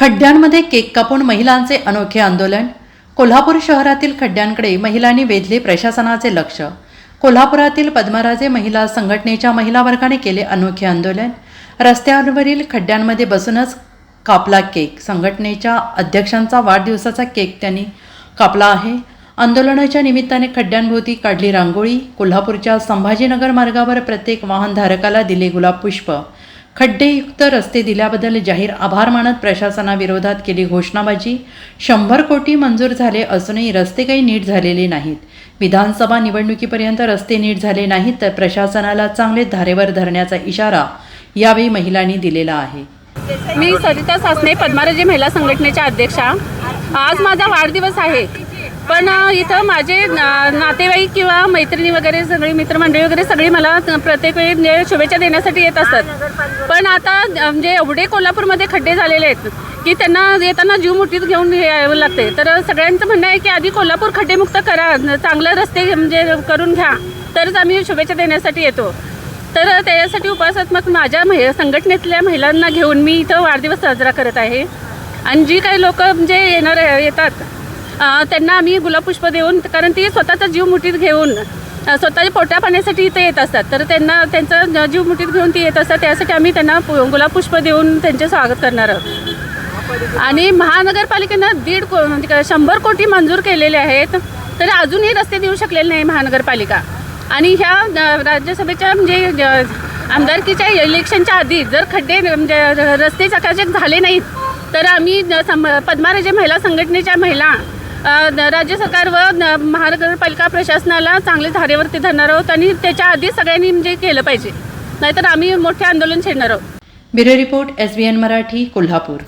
खड्ड्यांमध्ये cake कापून महिलांचे अनोखे आंदोलन. कोल्हापूर शहरातील खड्ड्यांकडे महिलांनी वेधले प्रशासनाचे लक्ष. कोल्हापुरातील पद्मराजे महिला संघटनेच्या महिला वर्गाने केले अनोखे आंदोलन. रस्त्यांवरील खड्ड्यांमध्ये बसूनच कापला केक. संघटनेच्या अध्यक्षांचा वाढदिवसाचा केक त्यांनी कापला आहे. आंदोलनाच्या निमित्ताने खड्ड्यांभोवती काढली रांगोळी. कोल्हापूरच्या संभाजीनगर मार्गावर प्रत्येक वाहनधारकाला दिले गुलाब पुष्प खड्डेयुक्त रस्ते दिल्याबद्दल जाहीर आभार मानत प्रशासनाविरोधात केली घोषणाबाजी. शंभर कोटी मंजूर झाले असूनही रस्ते काही नीट झालेले नाहीत. विधानसभा निवडणुकीपर्यंत रस्ते नीट झाले नाहीत तर प्रशासनाला चांगले धारेवर धरण्याचा इशारा यावेळी महिलांनी दिलेला आहे. मी सरिता सासने पद्माराजी महिला संघटनेच्या अध्यक्षा. आज माझा वाढदिवस आहे. पण इथं माझे ना- नातेवाईक किंवा मैत्रिणी वगैरे सगळी मित्रमंडळी वगैरे सगळी मला प्रत्येक वेळी म्हणजे शुभेच्छा देण्यासाठी येत असतात. पण आता म्हणजे एवढे कोल्हापूरमध्ये खड्डे झालेले आहेत की त्यांना येताना जीव मुठीत घेऊन यावं लागते तर सगळ्यांचं म्हणणं आहे की आधी कोल्हापूर खड्डेमुक्त करा चांगलं रस्ते म्हणजे करून घ्या. तरच आम्ही शुभेच्छा देण्यासाठी येतो. तर त्याच्यासाठी उपासात्मक माझ्या महि संघटनेतल्या महिलांना घेऊन मी इथं वाढदिवस साजरा करत आहे. आणि जी काही लोक म्हणजे येणार येतात त्यांना आम्ही गुलाबपुष्प देऊन कारण ती स्वतःचा जीव मुठीत घेऊन स्वतःच्या पोट्या पाण्यासाठी इथे येत असतात. तर त्यांना त्यांचा जीव मुठीत घेऊन ती येत असतात त्यासाठी आम्ही त्यांना पु- गुलाबपुष्प देऊन त्यांचे स्वागत करणार आहोत. आणि महानगरपालिकेनं दीड को म्हणजे शंभर कोटी मंजूर केलेले आहेत तरी अजूनही रस्ते देऊ शकलेले नाही महानगरपालिका. आणि ह्या राज्यसभेच्या म्हणजे आमदारकीच्या इलेक्शनच्या आधी जर खड्डे म्हणजे रस्ते चकाचक झाले नाहीत तर आम्ही सम पद्माराजे महिला संघटनेच्या महिला राज्य सरकार व महानगरपालिका प्रशासनाला चांगले धारेवरती धरणार आहोत आणि त्याच्या आधी सगळ्यांनी म्हणजे केलं पाहिजे. नाहीतर आम्ही मोठे आंदोलन छेडणार आहोत. Bureau report S B N Marathi Kolhapur.